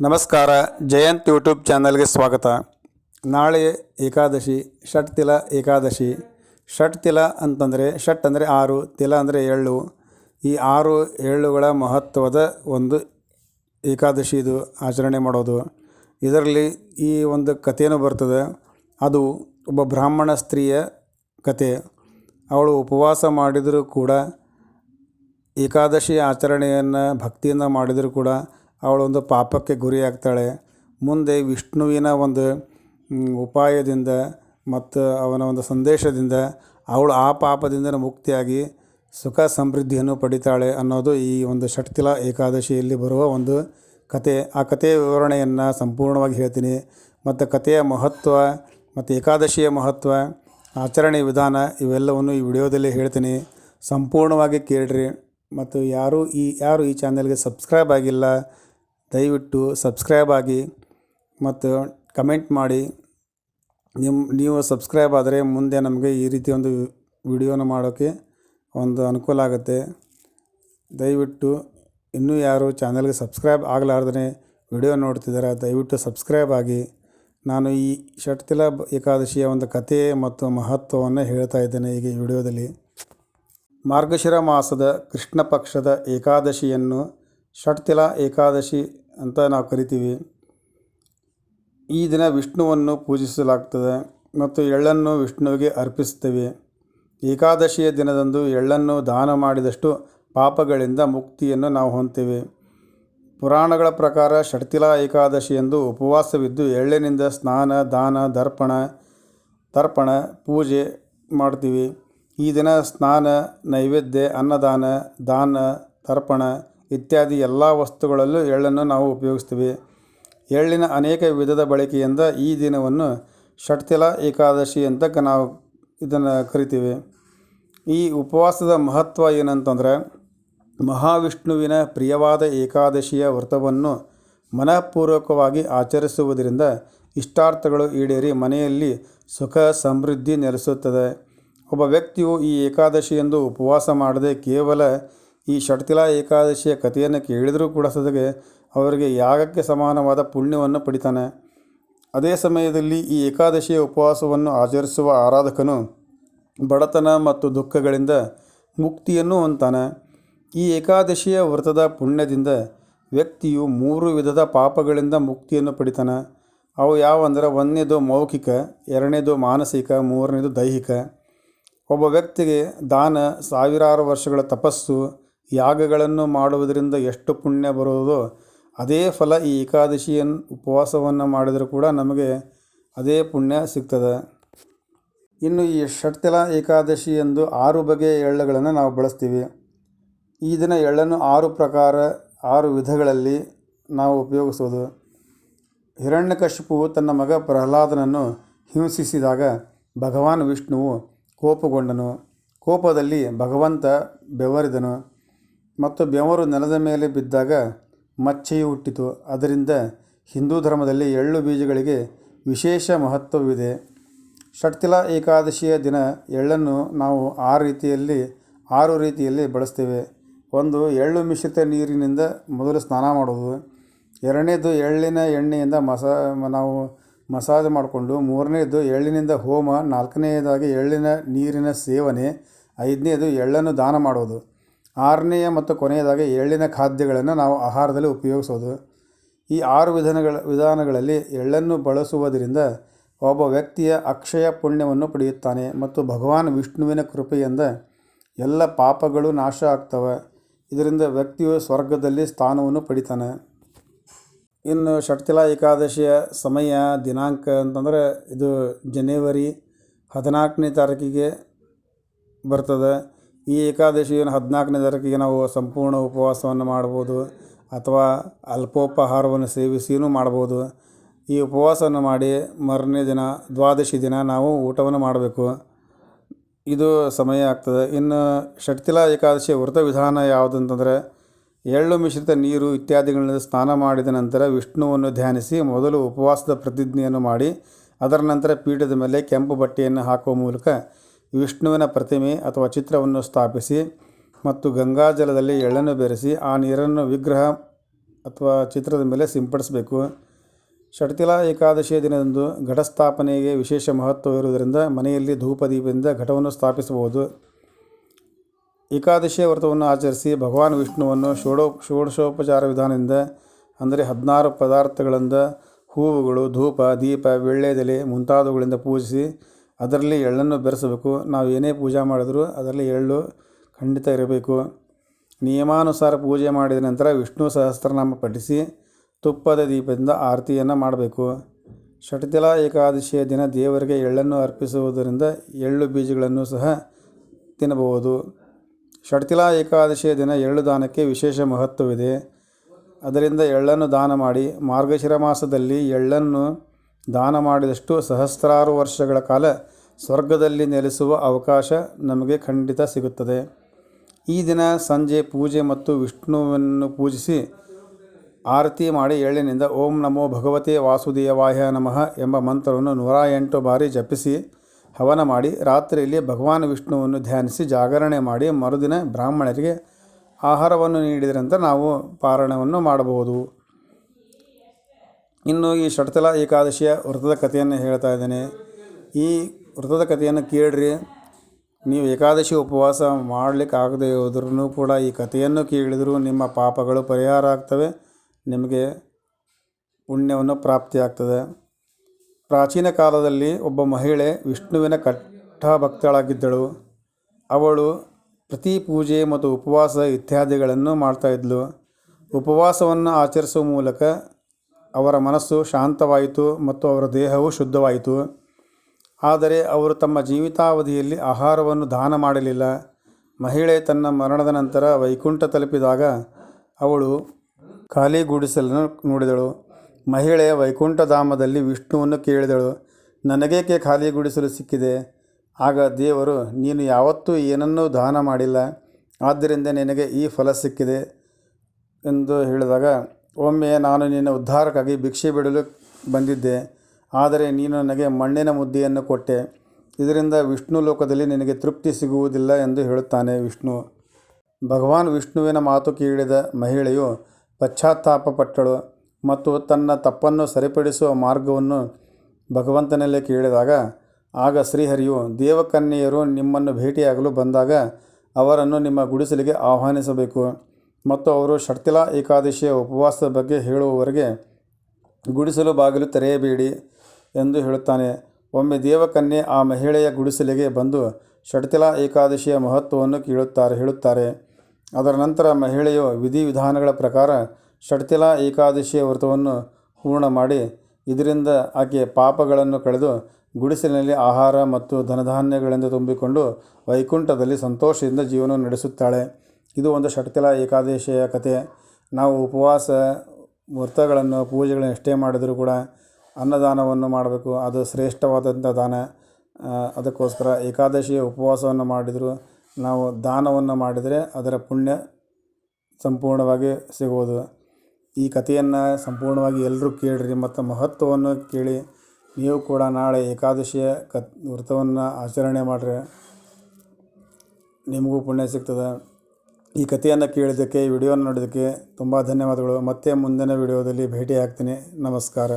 ನಮಸ್ಕಾರ, ಜಯಂತ್ ಯೂಟ್ಯೂಬ್ ಚಾನಲ್ಗೆ ಸ್ವಾಗತ. ನಾಳೆ ಏಕಾದಶಿ, ಷಟ್ ತಿಲ ಏಕಾದಶಿ. ಷಟ್ ತಿಲ ಅಂತಂದರೆ, ಷಟ್ ಅಂದರೆ ಆರು, ತಿಲ ಅಂದರೆ ಎಳ್ಳು ಈ ಆರು ಎಳ್ಳುಗಳ ಮಹತ್ವದ ಒಂದು ಏಕಾದಶಿ ಇದು ಆಚರಣೆ ಮಾಡೋದು. ಇದರಲ್ಲಿ ಈ ಒಂದು ಕಥೆಯೂ ಬರ್ತದೆ. ಅದು ಒಬ್ಬ ಬ್ರಾಹ್ಮಣ ಸ್ತ್ರೀಯ ಕತೆ ಅವಳು ಉಪವಾಸ ಮಾಡಿದರೂ ಕೂಡ, ಏಕಾದಶಿ ಆಚರಣೆಯನ್ನು ಭಕ್ತಿಯಿಂದ ಮಾಡಿದರೂ ಕೂಡ ಅವಳೊಂದು ಪಾಪಕ್ಕೆ ಗುರಿಯಾಗ್ತಾಳೆ. ಮುಂದೆ ವಿಷ್ಣುವಿನ ಒಂದು ಉಪಾಯದಿಂದ ಮತ್ತು ಅವನ ಒಂದು ಸಂದೇಶದಿಂದ ಅವಳು ಆ ಪಾಪದಿಂದ ಮುಕ್ತಿಯಾಗಿ ಸುಖ ಸಮೃದ್ಧಿಯನ್ನು ಪಡಿತಾಳೆ ಅನ್ನೋದು ಈ ಒಂದು ಷಟ್ತಿಲ ಏಕಾದಶಿಯಲ್ಲಿ ಬರುವ ಒಂದು ಕತೆ. ಆ ಕಥೆಯ ವಿವರಣೆಯನ್ನು ಸಂಪೂರ್ಣವಾಗಿ ಹೇಳ್ತೀನಿ. ಮತ್ತು ಕಥೆಯ ಮಹತ್ವ ಮತ್ತು ಏಕಾದಶಿಯ ಮಹತ್ವ, ಆಚರಣೆ ವಿಧಾನ ಇವೆಲ್ಲವನ್ನು ಈ ವಿಡಿಯೋದಲ್ಲಿ ಹೇಳ್ತೀನಿ. ಸಂಪೂರ್ಣವಾಗಿ ಕೇಳ್ರಿ. ಮತ್ತು ಯಾರು ಈ ಯಾರು ಈ ಚಾನೆಲ್ಗೆ ಸಬ್ಸ್ಕ್ರೈಬ್ ಆಗಿಲ್ಲ ದಯವಿಟ್ಟು ಸಬ್ಸ್ಕ್ರೈಬ್ ಆಗಿ ಮತ್ತು ಕಮೆಂಟ್ ಮಾಡಿ. ನಿಮ್ಮ ನೀವು ಸಬ್ಸ್ಕ್ರೈಬ್ ಆದರೆ ಮುಂದೆ ನಮಗೆ ಈ ರೀತಿ ಒಂದು ವಿಡಿಯೋನ ಮಾಡೋಕ್ಕೆ ಒಂದು ಅನುಕೂಲ ಆಗುತ್ತೆ. ದಯವಿಟ್ಟು ಇನ್ನೂ ಯಾರು ಚಾನಲ್ಗೆ ಸಬ್ಸ್ಕ್ರೈಬ್ ಆಗಲಾರ್ದೇ ವಿಡಿಯೋ ನೋಡ್ತಿದ್ದಾರೆ ದಯವಿಟ್ಟು ಸಬ್ಸ್ಕ್ರೈಬ್ ಆಗಿ. ನಾನು ಈ ಷಟ್ತಿಲ ಏಕಾದಶಿಯ ಒಂದು ಕಥೆ ಮತ್ತು ಮಹತ್ವವನ್ನು ಹೇಳ್ತಾ ಇದ್ದೇನೆ ಈಗ ವಿಡಿಯೋದಲ್ಲಿ. ಮಾರ್ಗಶಿರ ಮಾಸದ ಕೃಷ್ಣ ಪಕ್ಷದ ಏಕಾದಶಿಯನ್ನು ಷಟ್ತಿಲ ಏಕಾದಶಿ ಅಂತ ನಾವು ಕರಿತೀವಿ. ಈ ದಿನ ವಿಷ್ಣುವನ್ನು ಪೂಜಿಸಲಾಗ್ತದೆ ಮತ್ತು ಎಳ್ಳನ್ನು ವಿಷ್ಣುವಿಗೆ ಅರ್ಪಿಸ್ತೇವೆ ಏಕಾದಶಿಯ ದಿನದಂದು ಎಳ್ಳನ್ನು ದಾನ ಮಾಡಿದಷ್ಟು ಪಾಪಗಳಿಂದ ಮುಕ್ತಿಯನ್ನು ನಾವು ಹೊಂತೇವೆ ಪುರಾಣಗಳ ಪ್ರಕಾರ ಷಟ್ತಿಲಾ ಏಕಾದಶಿ ಎಂದು ಉಪವಾಸವಿದ್ದು ಎಳ್ಳಿನಿಂದ ಸ್ನಾನ, ದಾನ, ದರ್ಪಣ, ತರ್ಪಣ, ಪೂಜೆ ಮಾಡ್ತೀವಿ. ಈ ದಿನ ಸ್ನಾನ, ನೈವೇದ್ಯ, ಅನ್ನದಾನ, ದಾನ, ತರ್ಪಣ ಇತ್ಯಾದಿ ಎಲ್ಲ ವಸ್ತುಗಳಲ್ಲೂ ಎಳ್ಳನ್ನು ನಾವು ಉಪಯೋಗಿಸ್ತೀವಿ. ಎಳ್ಳಿನ ಅನೇಕ ವಿಧದ ಬಳಕೆಯಿಂದ ಈ ದಿನವನ್ನು ಷಟ್ತಿಲ ಏಕಾದಶಿ ಅಂತ ನಾವು ಇದನ್ನು ಕರಿತೀವಿ. ಈ ಉಪವಾಸದ ಮಹತ್ವ ಏನಂತಂದರೆ, ಮಹಾವಿಷ್ಣುವಿನ ಪ್ರಿಯವಾದ ಏಕಾದಶಿಯ ವ್ರತವನ್ನು ಮನಃಪೂರ್ವಕವಾಗಿ ಆಚರಿಸುವುದರಿಂದ ಇಷ್ಟಾರ್ಥಗಳು ಈಡೇರಿ ಮನೆಯಲ್ಲಿ ಸುಖ ಸಮೃದ್ಧಿ ನೆಲೆಸುತ್ತದೆ. ಒಬ್ಬ ವ್ಯಕ್ತಿಯು ಈ ಏಕಾದಶಿಯೆಂದು ಉಪವಾಸ ಮಾಡದೆ ಕೇವಲ ಈ ಷಟ್ತಿಲಾ ಏಕಾದಶಿಯ ಕಥೆಯನ್ನು ಕೇಳಿದರೂ ಕೂಡ ಸದಗೆ ಅವರಿಗೆ ಯಾಗಕ್ಕೆ ಸಮಾನವಾದ ಪುಣ್ಯವನ್ನು ಪಡಿತಾನೆ. ಅದೇ ಸಮಯದಲ್ಲಿ ಈ ಏಕಾದಶಿಯ ಉಪವಾಸವನ್ನು ಆಚರಿಸುವ ಆರಾಧಕನು ಬಡತನ ಮತ್ತು ದುಃಖಗಳಿಂದ ಮುಕ್ತಿಯನ್ನು ಹೊಂತಾನೆ ಈ ಏಕಾದಶಿಯ ವ್ರತದ ಪುಣ್ಯದಿಂದ ವ್ಯಕ್ತಿಯು ಮೂರು ವಿಧದ ಪಾಪಗಳಿಂದ ಮುಕ್ತಿಯನ್ನು ಪಡಿತಾನೆ. ಅವು ಯಾವಂದರೆ ಒಂದನೇದು ಮೌಖಿಕ, ಎರಡನೇದು ಮಾನಸಿಕ, ಮೂರನೇದು ದೈಹಿಕ. ಒಬ್ಬ ವ್ಯಕ್ತಿಗೆ ದಾನ ಸಾವಿರಾರು ವರ್ಷಗಳ ತಪಸ್ಸು ಯಾಗಗಳನ್ನು ಮಾಡುವುದರಿಂದ ಎಷ್ಟು ಪುಣ್ಯ ಬರುವುದೋ ಅದೇ ಫಲ ಈ ಏಕಾದಶಿಯನ್ನು ಉಪವಾಸವನ್ನು ಮಾಡಿದರೂ ಕೂಡ ನಮಗೆ ಅದೇ ಪುಣ್ಯ ಸಿಗ್ತದೆ. ಇನ್ನು ಈ ಷಟ್ತಿಲ ಏಕಾದಶಿ ಎಂದು ಆರು ಬಗೆಯ ಎಳ್ಳುಗಳನ್ನು ನಾವು ಬಳಸ್ತೀವಿ. ಈ ದಿನ ಎಳ್ಳನ್ನು ಆರು ಪ್ರಕಾರ, ಆರು ವಿಧಗಳಲ್ಲಿ ನಾವು ಉಪಯೋಗಿಸೋದು ಹಿರಣ್ಯಕಶಿಪು ತನ್ನ ಮಗ ಪ್ರಹ್ಲಾದನನ್ನು ಹಿಂಸಿಸಿದಾಗ ಭಗವಾನ್ ವಿಷ್ಣುವು ಕೋಪಗೊಂಡನು. ಕೋಪದಲ್ಲಿ ಭಗವಂತ ಬೆವರಿದನು. ಮತ್ತು ಬೆವರು ನೆಲದ ಮೇಲೆ ಬಿದ್ದಾಗ ಮಚ್ಚೆಯು ಹುಟ್ಟಿತು. ಅದರಿಂದ ಹಿಂದೂ ಧರ್ಮದಲ್ಲಿ ಎಳ್ಳು ಬೀಜಗಳಿಗೆ ವಿಶೇಷ ಮಹತ್ವವಿದೆ. ಷಟ್ತಿಲ ಏಕಾದಶಿಯ ದಿನ ಎಳ್ಳನ್ನು ನಾವು ಆ ರೀತಿಯಲ್ಲಿ, ಆರು ರೀತಿಯಲ್ಲಿ ಬಳಸ್ತೇವೆ. ಒಂದು, ಎಳ್ಳು ಮಿಶ್ರಿತ ನೀರಿನಿಂದ ಮೊದಲು ಸ್ನಾನ ಮಾಡೋದು ಎರಡನೇದು, ಎಳ್ಳಿನ ಎಣ್ಣೆಯಿಂದ ಮಸಾ, ನಾವು ಮಸಾಜ್ ಮಾಡಿಕೊಂಡು, ಮೂರನೇದು, ಎಳ್ಳಿನಿಂದ ಹೋಮ ನಾಲ್ಕನೆಯದಾಗಿ ಎಳ್ಳಿನ ನೀರಿನ ಸೇವನೆ, ಐದನೇದು, ಎಳ್ಳನ್ನು ದಾನ ಮಾಡೋದು ಆರನೆಯ ಮತ್ತು ಕೊನೆಯದಾಗಿ ಎಳ್ಳಿನ ಖಾದ್ಯಗಳನ್ನು ನಾವು ಆಹಾರದಲ್ಲಿ ಉಪಯೋಗಿಸೋದು. ಈ ಆರು ವಿಧಾನಗಳ ವಿಧಾನಗಳಲ್ಲಿ ಎಳ್ಳನ್ನು ಬಳಸುವುದರಿಂದ ಒಬ್ಬ ವ್ಯಕ್ತಿಯ ಅಕ್ಷಯ ಪುಣ್ಯವನ್ನು ಪಡೆಯುತ್ತಾನೆ ಮತ್ತು ಭಗವಾನ್ ವಿಷ್ಣುವಿನ ಕೃಪೆಯಿಂದ ಎಲ್ಲ ಪಾಪಗಳು ನಾಶ ಆಗ್ತವೆ. ಇದರಿಂದ ವ್ಯಕ್ತಿಯು ಸ್ವರ್ಗದಲ್ಲಿ ಸ್ಥಾನವನ್ನು ಪಡಿತಾನೆ. ಇನ್ನು ಷಟ್ತಿಲ ಏಕಾದಶಿಯ ಸಮಯ ದಿನಾಂಕ ಅಂತಂದರೆ ಇದು ಜನವರಿ ಹದಿನಾಲ್ಕನೇ ತಾರೀಕಿಗೆ ಬರ್ತದೆ. ಈ ಏಕಾದಶಿಯನ್ನು ಹದಿನಾಲ್ಕನೇ ತಾರೀಕಿಗೆ ನಾವು ಸಂಪೂರ್ಣ ಉಪವಾಸವನ್ನು ಮಾಡ್ಬೋದು ಅಥವಾ ಅಲ್ಪೋಪಹಾರವನ್ನು ಸೇವಿಸಿಯೂ ಮಾಡ್ಬೋದು. ಈ ಉಪವಾಸವನ್ನು ಮಾಡಿ ಮರನೇ ದಿನ, ದ್ವಾದಶಿ ದಿನ ನಾವು ಊಟವನ್ನು ಮಾಡಬೇಕು. ಇದು ಸಮಯ ಆಗ್ತದೆ. ಇನ್ನು ಷಟ್ತಿಲ ಏಕಾದಶಿ ವ್ರತ ವಿಧಾನ ಯಾವುದಂತಂದರೆ, ಎಳ್ಳು ಮಿಶ್ರಿತ ನೀರು ಇತ್ಯಾದಿಗಳನ್ನು ಸ್ನಾನ ಮಾಡಿದ ನಂತರ ವಿಷ್ಣುವನ್ನು ಧ್ಯಾನಿಸಿ ಮೊದಲು ಉಪವಾಸದ ಪ್ರತಿಜ್ಞೆಯನ್ನು ಮಾಡಿ, ಅದರ ನಂತರ ಪೀಠದ ಮೇಲೆ ಕೆಂಪು ಬಟ್ಟೆಯನ್ನು ಹಾಕುವ ಮೂಲಕ ವಿಷ್ಣುವಿನ ಪ್ರತಿಮೆ ಅಥವಾ ಚಿತ್ರವನ್ನು ಸ್ಥಾಪಿಸಿ ಮತ್ತು ಗಂಗಾಜಲದಲ್ಲಿ ಎಳ್ಳನ್ನು ಬೆರೆಸಿ ಆ ನೀರನ್ನು ವಿಗ್ರಹ ಅಥವಾ ಚಿತ್ರದ ಮೇಲೆ ಸಿಂಪಡಿಸಬೇಕು. ಷಟ್ತಿಲ ಏಕಾದಶಿಯ ದಿನದಂದು ಘಟಸ್ಥಾಪನೆಗೆ ವಿಶೇಷ ಮಹತ್ವವಿರುವುದರಿಂದ ಮನೆಯಲ್ಲಿ ಧೂಪದೀಪದಿಂದ ಘಟವನ್ನು ಸ್ಥಾಪಿಸಬಹುದು. ಏಕಾದಶಿಯ ವ್ರತವನ್ನು ಆಚರಿಸಿ ಭಗವಾನ್ ವಿಷ್ಣುವನ್ನು ಷೋಡೋ ಷೋಡಶೋಪಚಾರ ವಿಧಾನದಿಂದ, ಅಂದರೆ ಹದಿನಾರು ಪದಾರ್ಥಗಳಿಂದ ಹೂವುಗಳು, ಧೂಪ, ದೀಪ ವಿಳ್ಳೆದೆಲೆ ಮುಂತಾದವುಗಳಿಂದ ಪೂಜಿಸಿ ಅದರಲ್ಲಿ ಎಳ್ಳನ್ನು ಬೆರೆಸಬೇಕು. ನಾವು ಏನೇ ಪೂಜೆ ಮಾಡಿದರೂ ಅದರಲ್ಲಿ ಎಳ್ಳು ಖಂಡಿತ ಇರಬೇಕು. ನಿಯಮಾನುಸಾರ ಪೂಜೆ ಮಾಡಿದ ನಂತರ ವಿಷ್ಣು ಸಹಸ್ರನಾಮ ಪಠಿಸಿ ತುಪ್ಪದ ದೀಪದಿಂದ ಆರತಿಯನ್ನು ಮಾಡಬೇಕು. ಷಟ್ತಿಲ ಏಕಾದಶಿಯ ದಿನ ದೇವರಿಗೆ ಎಳ್ಳನ್ನು ಅರ್ಪಿಸುವುದರಿಂದ ಎಳ್ಳು ಬೀಜಗಳನ್ನು ಸಹ ತಿನ್ನಬಹುದು. ಷಟ್ತಿಲ ಏಕಾದಶಿಯ ದಿನ ಎಳ್ಳು ದಾನಕ್ಕೆ ವಿಶೇಷ ಮಹತ್ವವಿದೆ. ಅದರಿಂದ ಎಳ್ಳನ್ನು ದಾನ ಮಾಡಿ ಮಾರ್ಗಶಿರ ಮಾಸದಲ್ಲಿ ಎಳ್ಳನ್ನು ದಾನ ಮಾಡಿದಷ್ಟು ಸಹಸ್ರಾರು ವರ್ಷಗಳ ಕಾಲ ಸ್ವರ್ಗದಲ್ಲಿ ನೆಲೆಸುವ ಅವಕಾಶ ನಮಗೆ ಖಂಡಿತ ಸಿಗುತ್ತದೆ. ಈ ದಿನ ಸಂಜೆ ಪೂಜೆ ಮತ್ತು ವಿಷ್ಣುವನ್ನು ಪೂಜಿಸಿ ಆರತಿ ಮಾಡಿ ಎಳ್ಳಿನಿಂದ ಓಂ ನಮೋ ಭಗವತೆ ವಾಸುದೇವಾಯ ನಮಃ ಎಂಬ ಮಂತ್ರವನ್ನು ನೂರ ಎಂಟು ಬಾರಿ ಜಪಿಸಿ ಹವನ ಮಾಡಿ ರಾತ್ರಿಯಲ್ಲಿ ಭಗವಾನ್ ವಿಷ್ಣುವನ್ನು ಧ್ಯಾನಿಸಿ ಜಾಗರಣೆ ಮಾಡಿ ಮರುದಿನ ಬ್ರಾಹ್ಮಣರಿಗೆ ಆಹಾರವನ್ನು ನೀಡಿದ ನಾವು ಪಾರಣವನ್ನು ಮಾಡಬಹುದು. ಇನ್ನು ಈ ಷಟ್ತಲ ಏಕಾದಶಿಯ ವ್ರತದ ಕಥೆಯನ್ನು ಹೇಳ್ತಾ ಇದ್ದೇನೆ. ಈ ವ್ರತದ ಕಥೆಯನ್ನು ಕೇಳ್ರಿ. ನೀವು ಏಕಾದಶಿ ಉಪವಾಸ ಮಾಡಲಿಕ್ಕೆ ಆಗದೇ ಹೋದ್ರೂ ಕೂಡ ಈ ಕಥೆಯನ್ನು ಕೇಳಿದರೂ ನಿಮ್ಮ ಪಾಪಗಳು ಪರಿಹಾರ ಆಗ್ತವೆ. ನಿಮಗೆ ಪುಣ್ಯವನ್ನು ಪ್ರಾಪ್ತಿಯಾಗ್ತದೆ ಪ್ರಾಚೀನ ಕಾಲದಲ್ಲಿ ಒಬ್ಬ ಮಹಿಳೆ ವಿಷ್ಣುವಿನ ಭಕ್ತಳಾಗಿದ್ದಳು ಅವಳು ಪ್ರತಿ ಪೂಜೆ ಮತ್ತು ಉಪವಾಸ ಇತ್ಯಾದಿಗಳನ್ನು ಮಾಡ್ತಾಯಿದ್ಲು ಉಪವಾಸವನ್ನು ಆಚರಿಸುವ ಮೂಲಕ ಅವರ ಮನಸ್ಸು ಶಾಂತವಾಯಿತು ಮತ್ತು ಅವರ ದೇಹವು ಶುದ್ಧವಾಯಿತು. ಆದರೆ ಅವರು ತಮ್ಮ ಜೀವಿತಾವಧಿಯಲ್ಲಿ ಆಹಾರವನ್ನು ದಾನ ಮಾಡಲಿಲ್ಲ. ಮಹಿಳೆ ತನ್ನ ಮರಣದ ನಂತರ ವೈಕುಂಠ ತಲುಪಿದಾಗ ಅವಳು ಖಾಲಿ ಗುಡಿಸಲನ್ನು ನೋಡಿದಳು. ಮಹಿಳೆ ವೈಕುಂಠಧಾಮದಲ್ಲಿ ವಿಷ್ಣುವನ್ನು ಕೇಳಿದಳು. ನನಗೇಕೆ ಖಾಲಿ ಗುಡಿಸಲು ಸಿಕ್ಕಿದೆ? ಆಗ ದೇವರು, ನೀನು ಯಾವತ್ತೂ ಏನನ್ನೂ ದಾನ ಮಾಡಿಲ್ಲ. ಆದ್ದರಿಂದ ನಿನಗೆ ಈ ಫಲ ಸಿಕ್ಕಿದೆ ಎಂದು ಹೇಳಿದಾಗ ಒಮ್ಮೆ ನಾನು ನಿನ್ನ ಉದ್ಧಾರಕ್ಕಾಗಿ ಭಿಕ್ಷೆ ಬಿಡಲು ಬಂದಿದ್ದೆ, ಆದರೆ ನೀನು ನನಗೆ ಮಣ್ಣಿನ ಮುದ್ದೆಯನ್ನು ಕೊಟ್ಟೆ. ಇದರಿಂದ ವಿಷ್ಣು ಲೋಕದಲ್ಲಿ ನಿನಗೆ ತೃಪ್ತಿ ಸಿಗುವುದಿಲ್ಲ ಎಂದು ಹೇಳುತ್ತಾನೆ ವಿಷ್ಣು. ಭಗವಾನ್ ವಿಷ್ಣುವಿನ ಮಾತು ಕೇಳಿದ ಮಹಿಳೆಯು ಪಶ್ಚಾತ್ತಾಪಪಟ್ಟಳು ಮತ್ತು ತನ್ನ ತಪ್ಪನ್ನು ಸರಿಪಡಿಸುವ ಮಾರ್ಗವನ್ನು ಭಗವಂತನಲ್ಲೇ ಕೇಳಿದಾಗ, ಆಗ ಶ್ರೀಹರಿಯು, ದೇವಕನ್ಯೆಯರು ನಿಮ್ಮನ್ನು ಭೇಟಿಯಾಗಲು ಬಂದಾಗ ಅವರನ್ನು ನಿಮ್ಮ ಗುಡಿಸಲಿಗೆ ಆಹ್ವಾನಿಸಬೇಕು. ಮತ್ತು ಅವರು ಷಟ್ತಿಲ ಏಕಾದಶಿಯ ಉಪವಾಸದ ಬಗ್ಗೆ ಹೇಳುವವರೆಗೆ ಗುಡಿಸಲು ಬಾಗಿಲು ತೆರೆಯಬೇಡಿ ಎಂದು ಹೇಳುತ್ತಾನೆ. ಒಮ್ಮೆ ದೇವಕನ್ಯೆ ಆ ಮಹಿಳೆಯ ಗುಡಿಸಲಿಗೆ ಬಂದು ಷಟ್ತಿಲ ಏಕಾದಶಿಯ ಮಹತ್ವವನ್ನು ಕೇಳುತ್ತಾರೆ, ಹೇಳುತ್ತಾರೆ. ಅದರ ನಂತರ ಮಹಿಳೆಯು ವಿಧಿವಿಧಾನಗಳ ಪ್ರಕಾರ ಷಟ್ತಿಲ ಏಕಾದಶಿಯ ವ್ರತವನ್ನು ಪೂರ್ಣ ಮಾಡಿ ಇದರಿಂದ ಆಕೆ ಪಾಪಗಳನ್ನು ಕಳೆದು ಗುಡಿಸಲಿನಲ್ಲಿ ಆಹಾರ ಮತ್ತು ಧನಧಾನ್ಯಗಳಿಂದ ತುಂಬಿಕೊಂಡು ವೈಕುಂಠದಲ್ಲಿ ಸಂತೋಷದಿಂದ ಜೀವನ ನಡೆಸುತ್ತಾಳೆ. ಇದು ಒಂದು ಷಟ್ತಿಲ ಏಕಾದಶಿಯ ಕತೆ. ನಾವು ಉಪವಾಸ, ವ್ರತಗಳನ್ನು, ಪೂಜೆಗಳನ್ನು ಎಷ್ಟೇ ಮಾಡಿದರೂ ಕೂಡ ಅನ್ನದಾನವನ್ನು ಮಾಡಬೇಕು. ಅದು ಶ್ರೇಷ್ಠವಾದಂಥ ದಾನ. ಅದಕ್ಕೋಸ್ಕರ ಏಕಾದಶಿಯ ಉಪವಾಸವನ್ನು ಮಾಡಿದರೂ ನಾವು ದಾನವನ್ನು ಮಾಡಿದರೆ ಅದರ ಪುಣ್ಯ ಸಂಪೂರ್ಣವಾಗಿ ಸಿಗುವುದು. ಈ ಕಥೆಯನ್ನು ಸಂಪೂರ್ಣವಾಗಿ ಎಲ್ಲರೂ ಕೇಳಿರಿ. ಮತ್ತು ಮಹತ್ವವನ್ನು ಕೇಳಿ ನೀವು ಕೂಡ ನಾಳೆ ಏಕಾದಶಿಯ ಕತ್ ವ್ರತವನ್ನು ಆಚರಣೆ ಮಾಡಿರಿ. ನಿಮಗೂ ಪುಣ್ಯ ಸಿಗ್ತದೆ. ಈ ಕಥೆಯನ್ನು ಕೇಳಿದ್ದಕ್ಕೆ ವಿಡಿಯೋನ ನೋಡಿದ್ದಕ್ಕೆ ತುಂಬ ಧನ್ಯವಾದಗಳು. ಮತ್ತೆ ಮುಂದಿನ ವಿಡಿಯೋದಲ್ಲಿ ಭೇಟಿ ಆಗ್ತೀನಿ ನಮಸ್ಕಾರ.